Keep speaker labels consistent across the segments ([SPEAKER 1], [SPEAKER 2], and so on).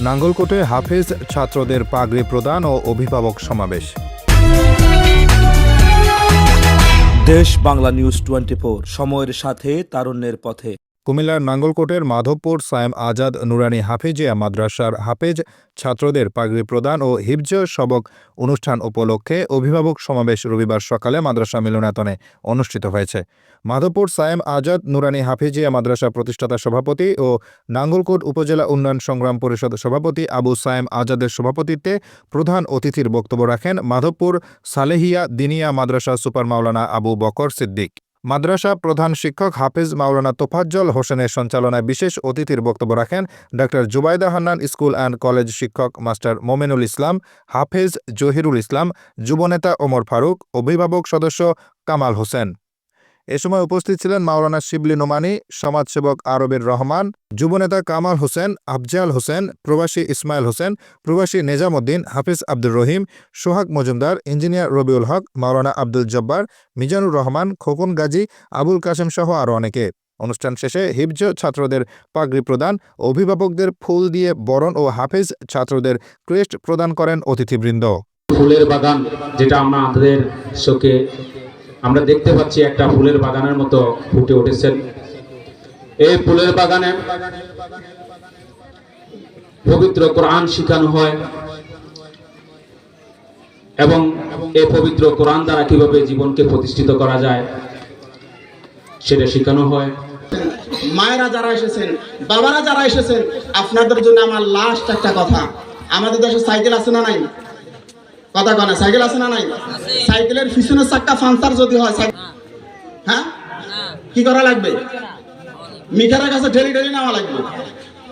[SPEAKER 1] নাঙ্গলকোটে হাফেজ ছাত্রদের পাগড়ি প্রদান ও অভিভাবক সমাবেশ।
[SPEAKER 2] দেশ বাংলা নিউজ টোয়েন্টি সময়ের সাথে, তারুণ্যের পথে।
[SPEAKER 1] কুমিল্লার নাঙ্গলকোটের মাধবপুর সায়েম আজাদ নুরানি হাফেজিয়া মাদ্রাসার হাফেজ ছাত্রদের পাগড়ি প্রদান ও হিফজ সবক অনুষ্ঠান উপলক্ষে অভিভাবক সমাবেশ রবিবার সকালে মাদ্রাসা মিলনায়তনে অনুষ্ঠিত হয়েছে। মাধবপুর সায়েম আজাদ নুরানি হাফেজিয়া মাদ্রাসা প্রতিষ্ঠাতা সভাপতি ও নাঙ্গলকোট উপজেলা উন্নয়ন সংগ্রাম পরিষদ সভাপতি আবু সায়েম আজাদের সভাপতিত্বে প্রধান অতিথির বক্তব্য রাখেন মাধবপুর সালেহিয়া দিনিয়া মাদ্রাসা সুপার মাওলানা আবু বকর সিদ্দিক। মাদ্রাসা প্রধান শিক্ষক হাফিজ মাওলানা তোফাজ্জল হোসেনের সঞ্চালনায় বিশেষ অতিথির বক্তব্য রাখেন ড Zubaida Hannan school and college শিক্ষক মাস্টার মোমেনুল ইসলাম, হাফেজ জহিরুল ইসলাম, যুবনেতা ওমর ফারুক, অভিভাবক সদস্য কামাল হোসেন। এ সময় উপস্থিত ছিলেন মাওলানা শিবলি নোমানি, সমাজসেবক আরবের রহমান, যুবনেতা কামাল হোসেন, আফজাল হোসেন, প্রবাসী ইসমাইল হোসেন, প্রবাসী নেজামুদ্দিন, হাফিজ আব্দুর রহিম, সোহাগ মজুমদার, ইঞ্জিনিয়ার রবিউল হক, মাওলানা আব্দুল জব্বার, মিজানুর রহমান, খোকন গাজী, আবুল কাসেম সহ আরও অনেকে। অনুষ্ঠান শেষে হিফজ ছাত্রদের পাগড়ি প্রদান, অভিভাবকদের ফুল দিয়ে বরণ ও হাফেজ ছাত্রদের ক্রেস্ট প্রদান করেন অতিথিবৃন্দ।
[SPEAKER 3] ফুলের বাগান যেটা আমাদের চোখে আমরা দেখতে পাচ্ছি একটা ফুলের বাগানের মতো ফুটে উঠেছেন এই ফুলের বাগানে পবিত্র কোরআন শিখানো হয় এবং এই পবিত্র কোরআন দ্বারা কীভাবে জীবনকে প্রতিষ্ঠিত করা যায় সেটা শেখানো হয়।
[SPEAKER 4] মায়েরা যারা এসেছেন, বাবারা যারা এসেছেন, আপনাদের জন্য আমার লাস্ট একটা কথা। আমাদের দেশে সাইকেল আছে না নাই? কথা কনে সাইকেল আছে না নাই? সাইকেলের পিছনের চাক্কা ফান্সার যদি হয় হ্যাঁ? কি করা লাগবে? মিখারের কাছে ঢেলি ঢেলি নেওয়া লাগবে।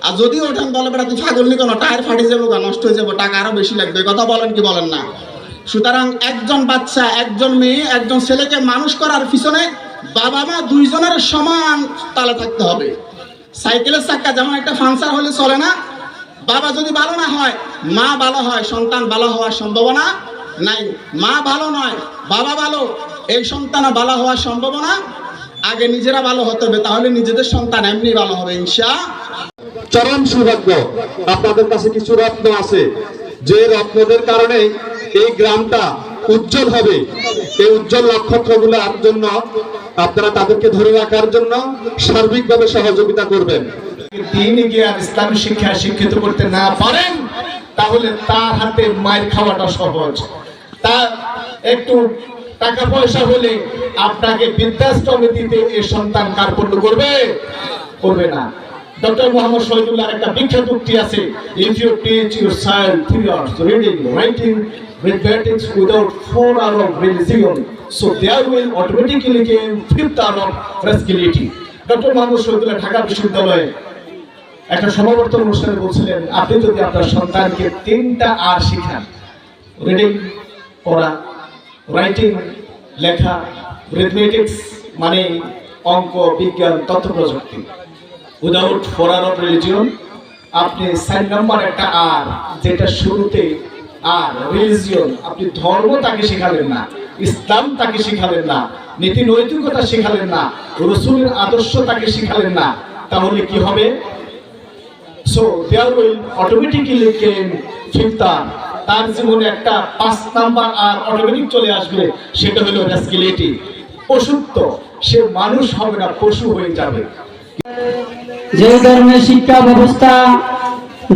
[SPEAKER 4] আর যদি ওঠেন বলে বেড়া তুই ছাগল নি কোনো? টায়ার ফাটি যাব গা নষ্ট হয়ে যাব টাকা আরও বেশি লাগবে। কথা বলেন কি বলেন না? সুতরাং একজন বাচ্চা একজন মেয়ে একজন ছেলেকে মানুষ করার পিছনে বাবা মা দুইজনের সমান তালে থাকতে হবে। সাইকেলের চাক্কা যেমন একটা ফাংশন হলে চলে না বাবা যদি ভালো না হয়, মা ভালো হয়, সন্তান ভালো হওয়ার সম্ভাবনা নাই। মা ভালো নয়, বাবা ভালো, এই সন্তান ভালো হওয়ার সম্ভাবনা আগে নিজেরা ভালো হতে হবে, তাহলে নিজেদের সন্তান এমনি ভালো হবে, ইনশা
[SPEAKER 5] চরম সৌভাগ্য। আপনাদের কাছে কিছু রত্ন আছে, যে রত্নদের কারণে এই গ্রামটা উজ্জ্বল হবে। এই উজ্জ্বল নক্ষত্রগুলোর জন্য আপনারা তাদেরকে ধরে রাখার জন্য সার্বিকভাবে সহযোগিতা করবেন।
[SPEAKER 6] দিন জ্ঞান ইসলামী শিক্ষা শিক্ষিত করতে না পারেন, তাহলে তার হাতে মায়ের খাওয়াটা সহজ। তা একটু টাকা পয়সা হলে আপনাকে বৃদ্ধাশ্রমে দিতে এই সন্তান কার্পণ্য করবে? করবে না। ডক্টর মোহাম্মদ শহীদুল্লাহর একটা বিখ্যাত উক্তি আছে if you teach your child three hours reading writing mathematics without four hour of religion, so doctor Muhammad Shahidullah Dhaka বিশ্ববিদ্যালয়ে একটা সমাবর্তন অনুষ্ঠানে বলছিলেন, আপনি যদি আপনার সন্তানকে তিনটা আর শিখান রিডিং পড়া রাইটিং লেখা রিথমেটিক্স মানে অঙ্ক, বিজ্ঞান তথ্য প্রযুক্তি without four hour of religion আপনি সাইন নাম্বার একটা আর যেটা শুরুতে আর রিলিজিয়ন আপনি ধর্ম তাকে শেখালেন না, ইসলাম তাকে শিখালেন না, নীতি নৈতিকতা শেখালেন না, রসুলের আদর্শ তাকে শিখালেন না, তাহলে কি হবে? So there will automatically came fifth hour তার জীবনে একটা পাঁচ নাম্বার আর অটোমেটিক চলে আসবে, সেটা হলো রেসকিলিটি পশুত্ব সে মানুষ হবে না, পশু হয়ে যাবে।
[SPEAKER 7] যে ধরনের শিক্ষা ব্যবস্থা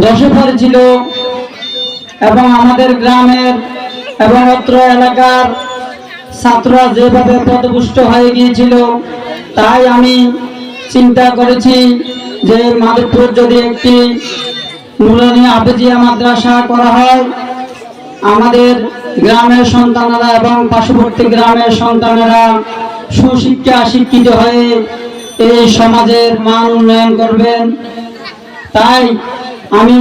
[SPEAKER 7] দশে পড়েছিল এবং আমাদের গ্রামের এবং অত্র এলাকার ছাত্ররা যেভাবে পদপুষ্ট হয়ে গিয়েছিল, তাই আমি চিন্তা করেছি যে মাধবপুর যদি একটি নুরানি আবেজিয়া মাদ্রাসা করা হয়, আমাদের গ্রামের সন্তানেরা এবং পার্শ্ববর্তী গ্রামের সন্তানেরা সুশিক্ষা শিক্ষিত হয়ে এই সমাজের মান উন্নয়ন করবেন। তাই আমি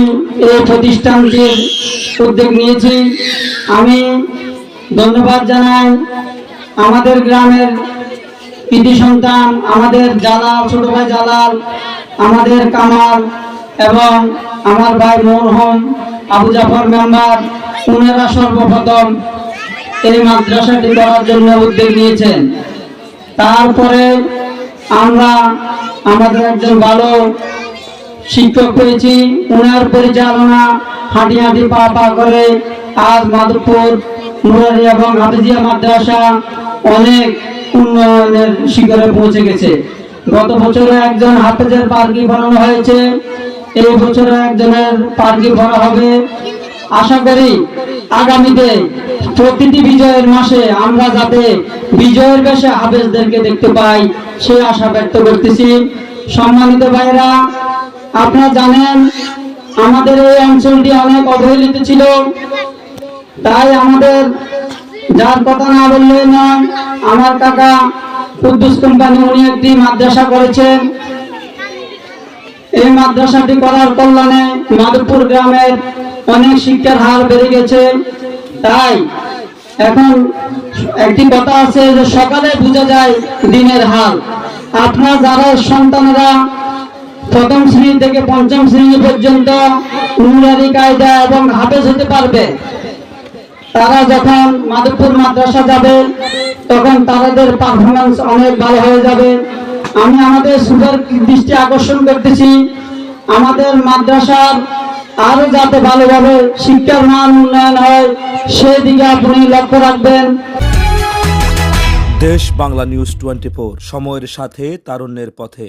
[SPEAKER 7] এই প্রতিষ্ঠানটির উদ্যোগ নিয়েছি। আমি ধন্যবাদ জানাই আমাদের গ্রামের কৃতি সন্তান, আমাদের জালাল, ছোট ভাই জালাল, আমাদের কামাল এবং আমার ভাই মোহন, আবু জাফর মেম্বার, উনারা সর্বপ্রথম এই মাদ্রাসাটি করার জন্য উদ্যোগ নিয়েছেন। তারপরে আমরা আমাদের একজন ভালো শিক্ষক পেয়েছি ওনার পরিচালনা হাঁটি হাঁটি পা পা করে আজ মাধবপুর নুরানি এবং হাফিজিয়া মাদ্রাসা অনেক উন্নয়নের শিখরে পৌঁছে গেছে। গত বছরে একজন হাফেজের পার্কি বানানো হয়েছে। এই বছরে একজনের পার্কি ভরা হবে। আশা করি আগামীতে প্রতিটি বিজয়ের মাসে আমরা যাতে বিজয়ের বেশে হাফেজদেরকে দেখতে পাই, সে আশা ব্যক্ত করতেছি। সম্মানিত ভাইরা আপনারা জানেন, আমাদের এই অঞ্চলটি অনেক অবহেলিত ছিল। তাই আমাদের যার কথা না বললে নয় আমার কাকা কুদ্দুস কোম্পানি উনি একটি মাদ্রাসা করেছেন। এই মাদ্রাসাটি করার কল্যাণে মাধবপুর গ্রামের অনেক শিক্ষার হার বেড়ে গেছে। তাই এখন একটি কথা আছে যে সকালে বোঝা যায় দিনের হাল আপনার যারা সন্তানেরা প্রথম শ্রেণি থেকে পঞ্চম শ্রেণি পর্যন্ত নুরারি কায়দা এবং হাফেজ হতে পারবে তারা যখন মাধবপুর মাদ্রাসা যাবে, তখন তাদের পারফরমেন্স অনেক ভালো হয়ে যাবে। আমি আমাদের সুপার দৃষ্টি আকর্ষণ করতেছি। আমাদের মাদ্রাসার আরও যাতে ভালোভাবে শিক্ষার মান উন্নয়ন হয় সেই দিকে আপনি লক্ষ্য রাখবেন।
[SPEAKER 2] দেশ বাংলা নিউজ টোয়েন্টি সময়ের সাথে তারুণ্যের পথে।